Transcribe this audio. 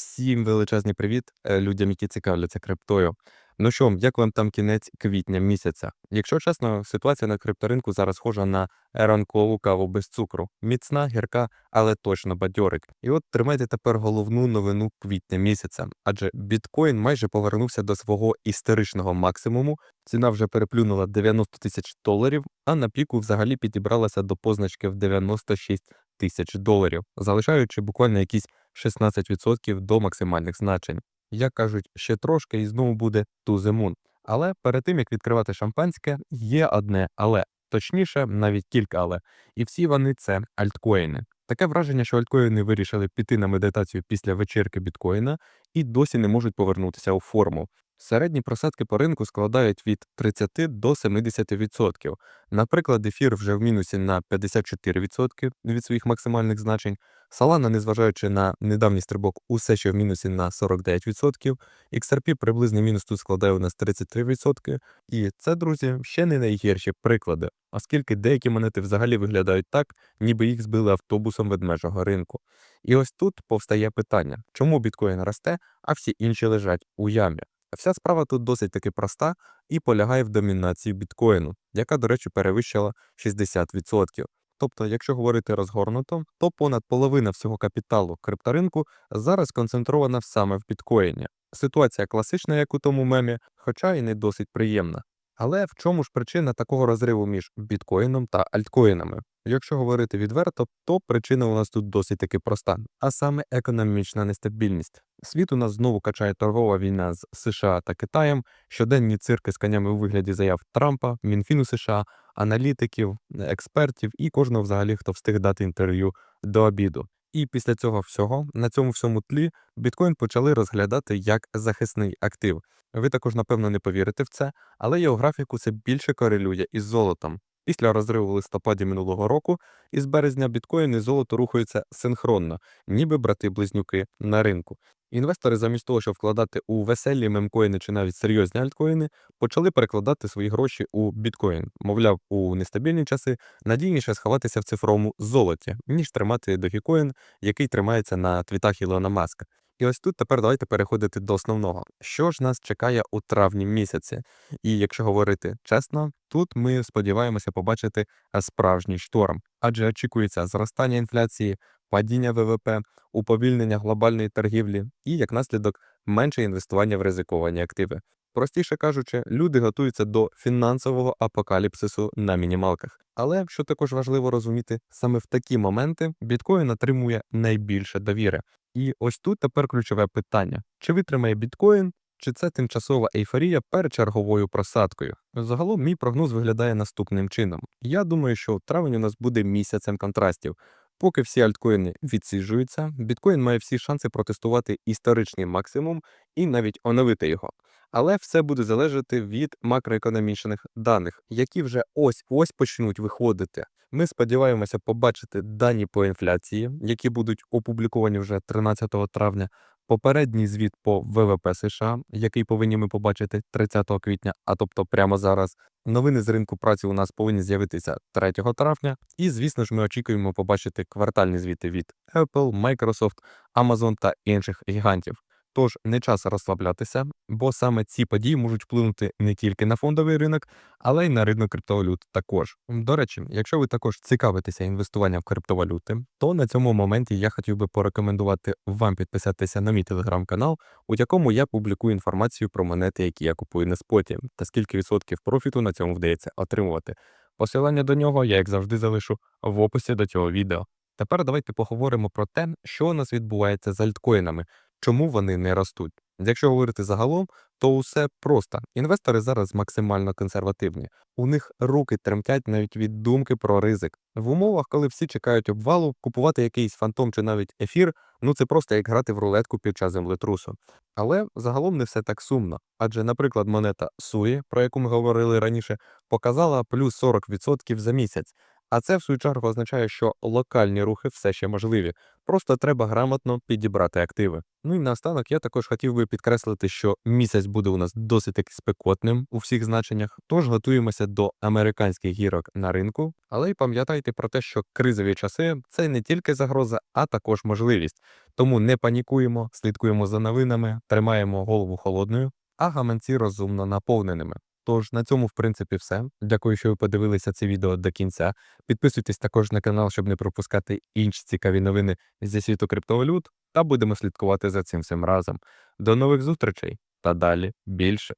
Всім величезний привіт е, людям, які цікавляться криптою. Ну що, як вам там кінець квітня місяця? Якщо чесно, ситуація на крипторинку зараз схожа на ранкову каву без цукру. Міцна, гірка, але точно бадьорить. І от тримайте тепер головну новину квітня місяця, адже біткоін майже повернувся до свого історичного максимуму. Ціна вже переплюнула 90 тисяч доларів, а на піку взагалі підібралася до позначки в 96 тисяч доларів, залишаючи буквально якісь 16% до максимальних значень. Як кажуть, ще трошки і знову буде to the. Але перед тим як відкривати шампанське, є одне але, точніше, навіть кілька але. І всі вони це альткоїни. Таке враження, що альткоїни вирішили піти на медитацію після вечірки біткоїна і досі не можуть повернутися у форму. Середні просадки по ринку складають від 30 до 70%. Наприклад, ефір вже в мінусі на 54% від своїх максимальних значень. Solana, незважаючи на недавній стрибок, усе ще в мінусі на 49%. XRP приблизний мінус тут складає у нас 33%. І це, друзі, ще не найгірші приклади, оскільки деякі монети взагалі виглядають так, ніби їх збили автобусом ведмежого ринку. І ось тут повстає питання, чому біткоін росте, а всі інші лежать у ямі. Вся справа тут досить таки проста і полягає в домінації біткоїну, яка, до речі, перевищила 60%. Тобто, якщо говорити розгорнуто, то понад половина всього капіталу крипторинку зараз сконцентрована саме в біткоїні. Ситуація класична, як у тому мемі, хоча і не досить приємна. Але в чому ж причина такого розриву між біткоїном та альткоїнами? Якщо говорити відверто, то причина у нас тут досить таки проста, а саме економічна нестабільність. Світ у нас знову качає торгова війна з США та Китаєм, щоденні цирки з конями у вигляді заяв Трампа, Мінфіну США, аналітиків, експертів і кожного взагалі, хто встиг дати інтерв'ю до обіду. І після цього всього на цьому всьому тлі біткоін почали розглядати як захисний актив. Ви також, напевно, не повірите в це, але його графіку це більше корелює із золотом. Після розриву в листопаді минулого року із березня біткоін і золото рухаються синхронно, ніби брати-близнюки на ринку. Інвестори, замість того, щоб вкладати у веселі мемкоїни чи навіть серйозні альткоїни, почали перекладати свої гроші у біткоін. Мовляв, у нестабільні часи надійніше сховатися в цифровому золоті, ніж тримати догікоін, який тримається на твітах Ілона Маска. І ось тут тепер давайте переходити до основного. Що ж нас чекає у травні місяці? І якщо говорити чесно, тут ми сподіваємося побачити справжній шторм, адже очікується зростання інфляції, падіння ВВП, уповільнення глобальної торгівлі і, як наслідок, менше інвестування в ризиковані активи. Простіше кажучи, люди готуються до фінансового апокаліпсису на мінімалках. Але що також важливо розуміти, саме в такі моменти біткоін отримує найбільше довіри. І ось тут тепер ключове питання: чи витримає біткоін, чи це тимчасова ейфорія перед черговою просадкою? Загалом, мій прогноз виглядає наступним чином. Я думаю, що травень у нас буде місяцем контрастів. Поки всі альткоїни відсиджуються, біткоін має всі шанси протестувати історичний максимум і навіть оновити його. Але все буде залежати від макроекономічних даних, які вже ось ось почнуть виходити. Ми сподіваємося побачити дані по інфляції, які будуть опубліковані вже 13 травня. Попередній звіт по ВВП США, який повинні ми побачити 30 квітня, а тобто прямо зараз. Новини з ринку праці у нас повинні з'явитися 3 травня, і, звісно ж, ми очікуємо побачити квартальні звіти від Apple, Microsoft, Amazon та інших гігантів. Тож не час розслаблятися, бо саме ці події можуть вплинути не тільки на фондовий ринок, але й на ринок криптовалют також. До речі, якщо ви також цікавитеся інвестуванням в криптовалюти, то на цьому моменті я хотів би порекомендувати вам підписатися на мій телеграм-канал, у якому я публікую інформацію про монети, які я купую на споті, та скільки відсотків профіту на цьому вдається отримувати. Посилання до нього я, як завжди, залишу в описі до цього відео. Тепер давайте поговоримо про те, що у нас відбувається з альткоїнами, чому вони не ростуть. Якщо говорити загалом, то усе просто. Інвестори зараз максимально консервативні. У них руки тремтять навіть від думки про ризик. В умовах, коли всі чекають обвалу, купувати якийсь фантом чи навіть ефір, ну це просто як грати в рулетку під час землетрусу. Але загалом не все так сумно. Адже, наприклад, монета Суї, про яку ми говорили раніше, показала плюс 40% за місяць. А це в свою чергу означає, що локальні рухи все ще можливі. Просто треба грамотно підібрати активи. Ну і наостанок я також хотів би підкреслити, що місяць буде у нас досить таки спекотним у всіх значеннях, тож готуємося до американських гірок на ринку. Але й пам'ятайте про те, що кризові часи це не тільки загроза, а також можливість. Тому не панікуємо, слідкуємо за новинами, тримаємо голову холодною, а гаманці розумно наповненими. Тож на цьому, в принципі, все. Дякую, що ви подивилися це відео до кінця. Підписуйтесь також на канал, щоб не пропускати інші цікаві новини зі світу криптовалют, та будемо слідкувати за цим всім разом. До нових зустрічей та далі більше.